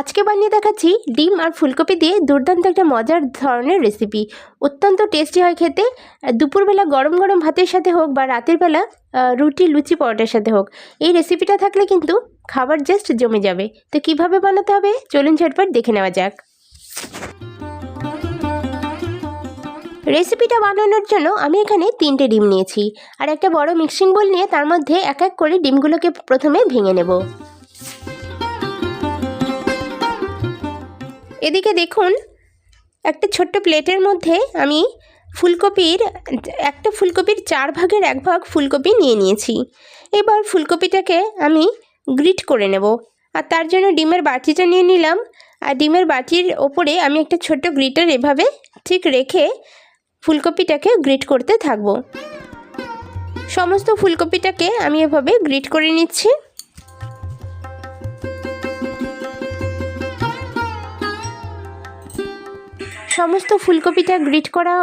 আজকে বানিয়ে দেখাচ্ছি ডিম আর ফুলকপি দিয়ে দুর্দান্ত একটা মজার ধরনের রেসিপি অত্যন্ত টেস্টি হয় খেতে। দুপুরবেলা গরম গরম ভাতের সাথে হোক বা রাতের বেলা রুটি, লুচি, পরোটার সাথে হোক, এই রেসিপিটা থাকলে কিন্তু খাবার জাস্ট জমে যাবে। তো কীভাবে বানাতে হবে? চলুন ঝটপট দেখে নেওয়া যাক। রেসিপিটা বানানোর জন্য আমি এখানে তিনটে ডিম নিয়েছি। আর একটা বড় মিক্সিং বোল নিয়ে তার মধ্যে এক এক করে ডিমগুলোকে প্রথমে ভেঙে নেব। এদিকে দেখুন, একটা ছোট্ট প্লেটের মধ্যে আমি ফুলকপির, একটা ফুলকপির চার ভাগের এক ভাগ ফুলকপি নিয়ে নিয়েছি। এবার ফুলকপিটাকে আমি গ্রিট করে নেব। আর তার জন্য ডিমের বাটিটা নিয়ে নিলাম। আর ডিমের বাটির ওপরে আমি একটা ছোট্ট গ্রিটার এভাবে ঠিক রেখে ফুলকপিটাকে গ্রিট করতে থাকব। সমস্ত ফুলকপিটাকে আমি এভাবে গ্রিট করে নিচ্ছি। সমস্ত ফুলকপিটা গ্রিট করা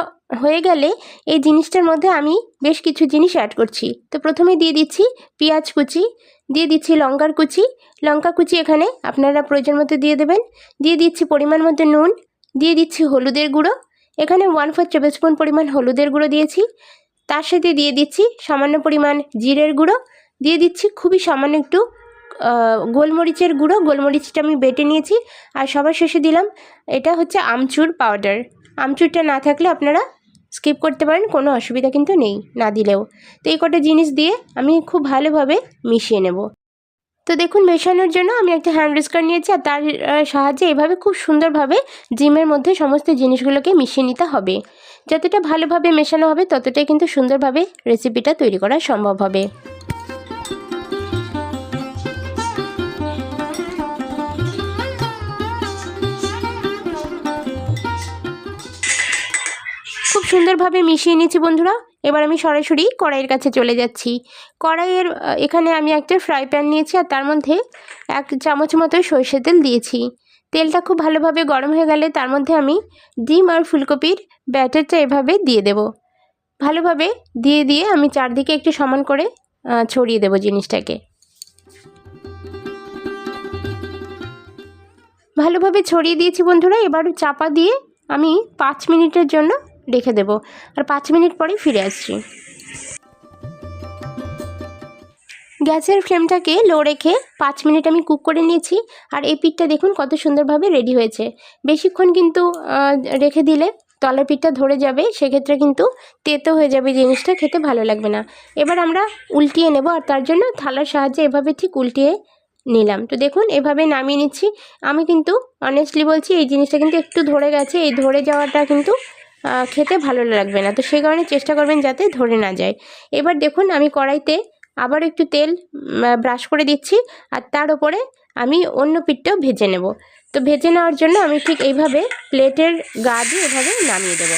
হয়ে গেলে এই জিনিসটার মধ্যে আমি বেশ কিছু জিনিস অ্যাড করছি। তো প্রথমে দিয়ে দিচ্ছি পেঁয়াজ কুচি, দিয়ে দিচ্ছি লঙ্কার কুচি। লঙ্কা কুচি এখানে আপনারা প্রয়োজন মতো দিয়ে দেবেন। দিয়ে দিচ্ছি পরিমাণ মতো নুন, দিয়ে দিচ্ছি হলুদের গুঁড়ো। এখানে ওয়ান ফোর টেবিল স্পুন পরিমাণ হলুদের গুঁড়ো দিয়েছি। তার সাথে দিয়ে দিচ্ছি সামান্য পরিমাণ জিরের গুঁড়ো। দিয়ে দিচ্ছি খুবই সামান্য একটু গোলমরিচের গুঁড়ো, গোলমরিচটা আমি বেটে নিয়েছি আর সবার শেষে দিলাম, এটা হচ্ছে আমচুর পাউডার আমচুরটা না থাকলে আপনারা স্কিপ করতে পারেন, কোনো অসুবিধা কিন্তু নেই, না দিলেও। তো এই কটা জিনিস দিয়ে আমি খুব ভালোভাবে মিশিয়ে নেব। তো দেখুন, মেশানোর জন্য আমি একটা হ্যান্ড রিস্কার নিয়েছি আর তার সাহায্যে এভাবে খুব সুন্দরভাবে জিমের মধ্যে সমস্ত জিনিসগুলোকে মিশিয়ে নিতে হবে। যতটা ভালোভাবে মেশানো হবে, ততটাই কিন্তু সুন্দরভাবে রেসিপিটা তৈরি করা সম্ভব হবে। খুব সুন্দরভাবে মিশিয়ে নিয়েছি বন্ধুরা। এবার আমি সরাসরি কড়াইয়ের কাছে চলে যাচ্ছি। কড়াইয়ের এখানে আমি একটা ফ্রাই প্যান নিয়েছি আর তার মধ্যে এক চামচ মতো সর্ষে তেল দিয়েছি। তেলটা খুব ভালোভাবে গরম হয়ে গেলে তার মধ্যে আমি ডিম আর ফুলকপির ব্যাটারটা এভাবে দিয়ে দেব। ভালোভাবে দিয়ে দিয়ে আমি চারদিকে একটু সমান করে ছড়িয়ে দেব জিনিসটাকে। ভালোভাবে ছড়িয়ে দিয়েছি বন্ধুরা। এবার চাপা দিয়ে আমি পাঁচ মিনিটের জন্য রেখে দেব। আর পাঁচ মিনিট পরে ফিরে আসছি। গ্যাসের ফ্লেমটাকে লো রেখে পাঁচ মিনিট আমি কুক করে নিয়েছি। আর এই পিঠটা দেখুন কত সুন্দরভাবে রেডি হয়েছে। বেশিক্ষণ কিন্তু রেখে দিলে তলার পিঠটা ধরে যাবে, সেক্ষেত্রে কিন্তু তেতো হয়ে যাবে জিনিসটা, খেতে ভালো লাগবে না। এবার আমরা উল্টিয়ে নেব, আর তার জন্য থালার সাহায্যে এভাবে ঠিক উল্টিয়ে নিলাম। তো দেখুন, এভাবে নামিয়ে নিচ্ছি। আমি কিন্তু অনেস্টলি বলছি, এই জিনিসটা কিন্তু একটু ধরে গেছে। এই ধরে যাওয়াটা কিন্তু খেতে ভালো লাগবে না। তো সেই কারণে চেষ্টা করবেন যাতে ধরে না যায়। এবার দেখুন আমি কড়াইতে আবার একটু তেল ব্রাশ করে দিচ্ছি আর তার উপরে আমি অন্য পিঠটাও ভেজে নেব। তো ভেজে নেওয়ার জন্য আমি ঠিক এইভাবে প্লেটের গা দিয়ে এভাবে নামিয়ে দেবো।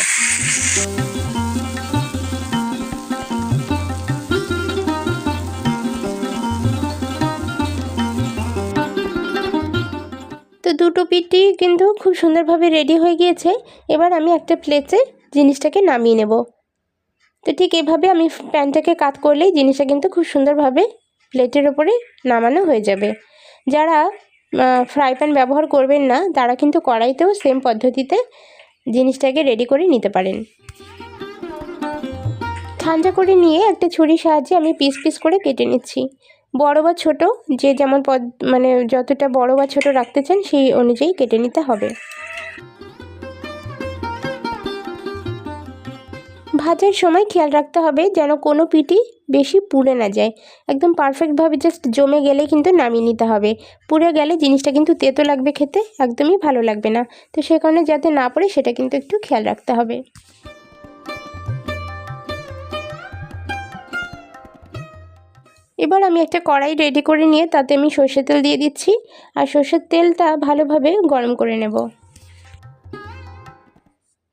তো দুটো পিঠটি কিন্তু খুব সুন্দরভাবে রেডি হয়ে গিয়েছে। এবার আমি একটা প্লেটে জিনিসটাকে নামিয়ে নেব। তো ঠিক এভাবে আমি প্যানটাকে কাত করলেই জিনিসটা কিন্তু খুব সুন্দরভাবে প্লেটের ওপরে নামানো হয়ে যাবে। যারা ফ্রাই প্যান ব্যবহার করবেন না, তারা কিন্তু কড়াইতেও সেম পদ্ধতিতে জিনিসটাকে রেডি করে নিতে পারেন। ঠান্ডা করে নিয়ে একটা ছুরির সাহায্যে আমি পিস পিস করে কেটে নিচ্ছি। বড় বা ছোট, যে যেমন পদ মানে যতটা বড় বা ছোট রাখতে চান, সেই অনুযায়ী কেটে নিতে হবে। ভাজার সময় খেয়াল রাখতে হবে যেন কোনো পিঠই বেশি পুড়ে না যায়। একদম পারফেক্টভাবে জাস্ট জমে গেলে কিন্তু নামিয়ে নিতে হবে। পুড়ে গেলে জিনিসটা কিন্তু তেতো লাগবে খেতে, একদমই ভালো লাগবে না। তো সে কারণে যাতে না পড়ে, সেটা কিন্তু একটু খেয়াল রাখতে হবে। এবার আমি একটা কড়াই রেডি করে নিয়ে তাতে আমি সর্ষের তেল দিয়ে দিচ্ছি। আর সর্ষের তেলটা ভালোভাবে গরম করে নেব।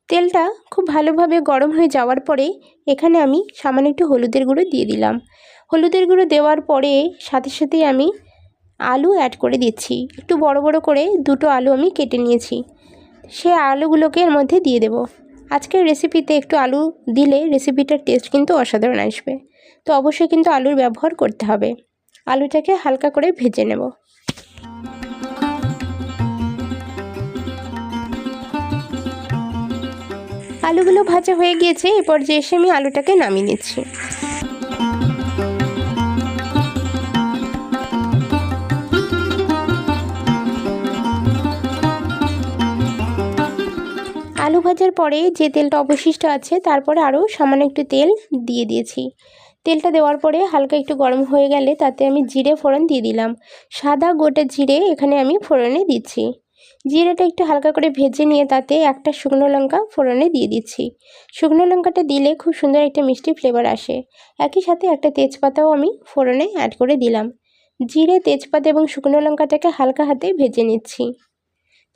তেলটা খুব ভালোভাবে গরম হয়ে যাওয়ার পরে এখানে আমি সামান্য একটু হলুদের গুঁড়ো দিয়ে দিলাম। হলুদের গুঁড়ো দেওয়ার পরে সাথে সাথে আমি আলু অ্যাড করে দিচ্ছি। একটু বড় বড় করে দুটো আলু আমি কেটে নিয়েছি। সে আলুগুলোকে এর মধ্যে দিয়ে দেব। আজকের রেসিপিতে একটু আলু দিলে রেসিপিটার টেস্ট কিন্তু অসাধারণ আসবে। তো অবশ্যই কিন্তু আলুর ব্যবহার করতে হবে। আলুটাকে হালকা করে ভেজে নেব। আলুগুলো ভাজা হয়ে গিয়েছে, এরপর যে এসে আমি আলুটাকে নামিয়ে নিচ্ছি। ভাজার পরে যে তেলটা অবশিষ্ট আছে, তারপরে আরও সামান্য একটু তেল দিয়ে দিয়েছি। তেলটা দেওয়ার পরে হালকা একটু গরম হয়ে গেলে তাতে আমি জিরে ফোড়ন দিয়ে দিলাম। সাদা গোটা জিরে এখানে আমি ফোড়নে দিচ্ছি। জিরেটা একটু হালকা করে ভেজে নিয়ে তাতে একটা শুকনো লঙ্কা ফোড়নে দিয়ে দিচ্ছি। শুকনো লঙ্কাটা দিলে খুব সুন্দর একটা মিষ্টি ফ্লেভার আসে। একই সাথে একটা তেজপাতাও আমি ফোড়নে অ্যাড করে দিলাম। জিরে, তেজপাতা এবং শুকনো লঙ্কাটাকে হালকা হাতে ভেজে নিচ্ছি।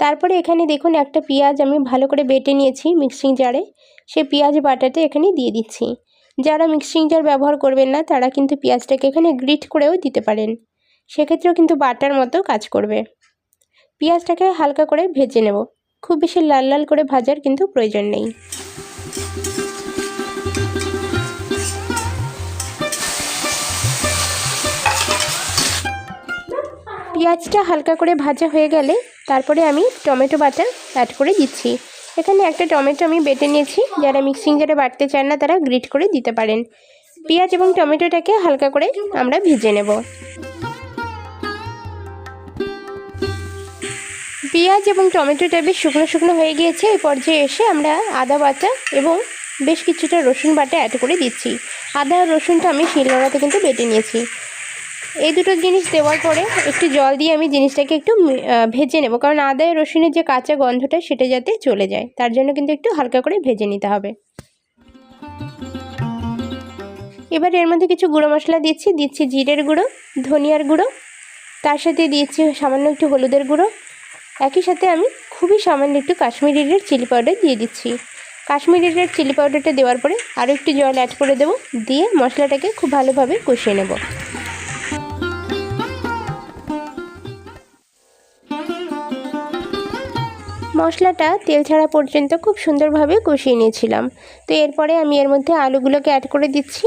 তারপরে এখানে দেখুন একটা পেঁয়াজ আমি ভালো করে বেটে নিয়েছি মিক্সিং জারে সে পেঁয়াজ বাটাটা এখানে দিয়ে দিচ্ছি। যারা মিক্সিং জার ব্যবহার করবেন না, তারা কিন্তু পেঁয়াজটাকে এখানে গ্রিট করেও দিতে পারেন। সেক্ষেত্রেও কিন্তু বাটার মতো কাজ করবে। পেঁয়াজটাকে হালকা করে ভেজে নেব। খুব বেশি লাল লাল করে ভাজার কিন্তু প্রয়োজন নেই। পেঁয়াজটা হালকা করে ভাজা হয়ে গেলে তারপরে আমি টমেটো বাটা অ্যাড করে দিচ্ছি। এখানে একটা টমেটো আমি বেটে নিয়েছি, যারা মিক্সিং জারে বাটতে চান না, তারা গ্রিট করে দিতে পারেন। পেঁয়াজ এবং টমেটোটাকে হালকা করে আমরা ভেজে নেব। পেঁয়াজ এবং টমেটোটা বেশ শুকনো শুকনো হয়ে গিয়েছে এই পর্যায়ে এসে আমরা আদা বাটা এবং বেশ কিছুটা রসুন বাটা অ্যাড করে দিচ্ছি। আদা আর রসুনটা আমি শিলনোড়াতে কিন্তু বেটে নিয়েছি। এই দুটো জিনিস দেওয়ার পরে একটু জল দিয়ে আমি জিনিসটাকে একটু ভেজে নেব। কারণ আদা রসুনের যে কাঁচা গন্ধটা সেটা যাতে চলে যায়, তার জন্য কিন্তু একটু হালকা করে ভেজে নিতে হবে। এবার এর মধ্যে কিছু গুঁড়ো মশলা দিচ্ছি দিচ্ছি জিরের গুঁড়ো, ধনিয়ার গুঁড়ো, তার সাথে দিয়েছি সামান্য একটু হলুদের গুঁড়ো। একই সাথে আমি খুবই সামান্য একটু কাশ্মীরি রেড চিলি পাউডার দিয়ে দিচ্ছি। কাশ্মীরি রেড চিলি পাউডারটা দেওয়ার পরে আরও একটু জল অ্যাড করে দেবো, দিয়ে মশলাটাকে খুব ভালোভাবে কষিয়ে নেব। মশলাটা তেল ছাড়া পর্যন্ত খুব সুন্দরভাবে কষিয়ে নিয়েছিলাম। তো এরপরে আমি এর মধ্যে আলুগুলোকে অ্যাড করে দিচ্ছি।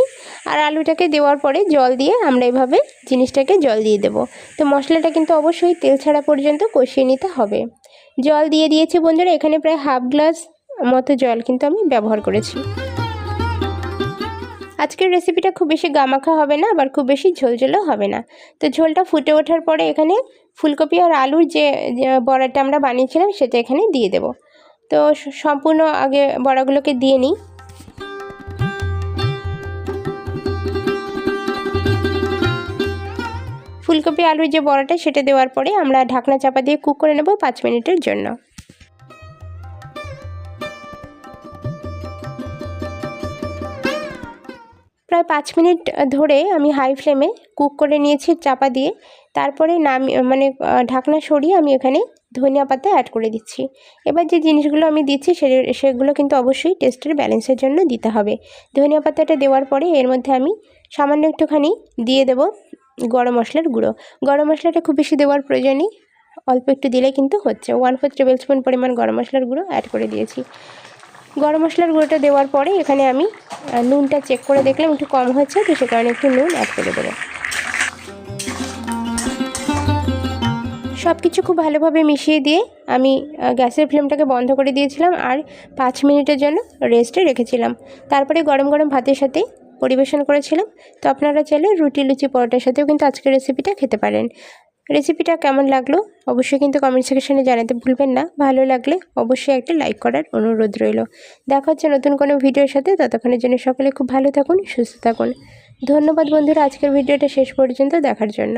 আর আলুটাকে দেওয়ার পরে জল দিয়ে আমরা এভাবে জিনিসটাকে জল দিয়ে দেব। তো মশলাটা কিন্তু অবশ্যই তেল ছাড়া পর্যন্ত কষিয়ে নিতে হবে। জল দিয়ে দিয়েছি বন্ধুরা, এখানে প্রায় হাফ গ্লাস মতো জল কিন্তু আমি ব্যবহার করেছি। আজকের রেসিপিটা খুব বেশি গামাখা হবে না, আবার খুব বেশি ঝোলঝোলও হবে না। তো ঝোলটা ফুটে ওঠার পরে এখানে ফুলকপি আর আলুর যে বড়াটা আমরা বানিয়েছিলাম সেটা এখানে দিয়ে দেব। তো সম্পূর্ণ আগে বড়াগুলোকে দিয়ে নিই। ফুলকপি আলুর যে বড়াটা সেটা দেওয়ার পরে আমরা ঢাকনা চাপা দিয়ে কুক করে নেব পাঁচ মিনিটের জন্য। প্রায় পাঁচ মিনিট ধরে আমি হাই ফ্লেমে কুক করে নিয়েছি চাপা দিয়ে। তারপরে নামি মানে ঢাকনা সরিয়ে আমি এখানে ধনিয়া পাতা অ্যাড করে দিচ্ছি। এবার যে জিনিসগুলো আমি দিচ্ছি সে সেগুলো কিন্তু অবশ্যই টেস্টের ব্যালেন্সের জন্য দিতে হবে। ধনিয়া পাতাটা দেওয়ার পরে এর মধ্যে আমি সামান্য একটুখানি দিয়ে দেব গরম মশলার গুঁড়ো। গরম মশলাটা খুব বেশি দেওয়ার প্রয়োজন নেই অল্প একটু দিলে কিন্তু হচ্ছে। ওয়ান ফোর টেবিল স্পুন পরিমাণ গরম মশলার গুঁড়ো অ্যাড করে দিয়েছি। গরম মশলার গুঁড়োটা দেওয়ার পরে এখানে আমি নুনটা চেক করে দেখলাম, একটু কম হচ্ছে তো সে কারণে একটু নুন অ্যাড করে দেবো। সব কিছু খুব ভালোভাবে মিশিয়ে দিয়ে আমি গ্যাসের ফ্লেমটাকে বন্ধ করে দিয়েছিলাম আর পাঁচ মিনিটের জন্য রেস্টে রেখেছিলাম। তারপরে গরম গরম ভাতের সাথে পরিবেশন করেছিলাম। তো আপনারা চাইলে রুটি, লুচি, পরোটার সাথেও কিন্তু আজকের রেসিপিটা খেতে পারেন। রেসিপিটা কেমন লাগল? অবশ্যই কিন্তু কমেন্ট সেকশনে জানাতে ভুলবেন না। ভালো লাগলে অবশ্যই একটা লাইক করার অনুরোধ রইল। দেখা হচ্ছে নতুন কোনো ভিডিওর সাথে। ততক্ষণের জন্য সকলে খুব ভালো থাকুন, সুস্থ থাকুন। ধন্যবাদ বন্ধুরা, আজকের ভিডিওটা শেষ পর্যন্ত দেখার জন্য।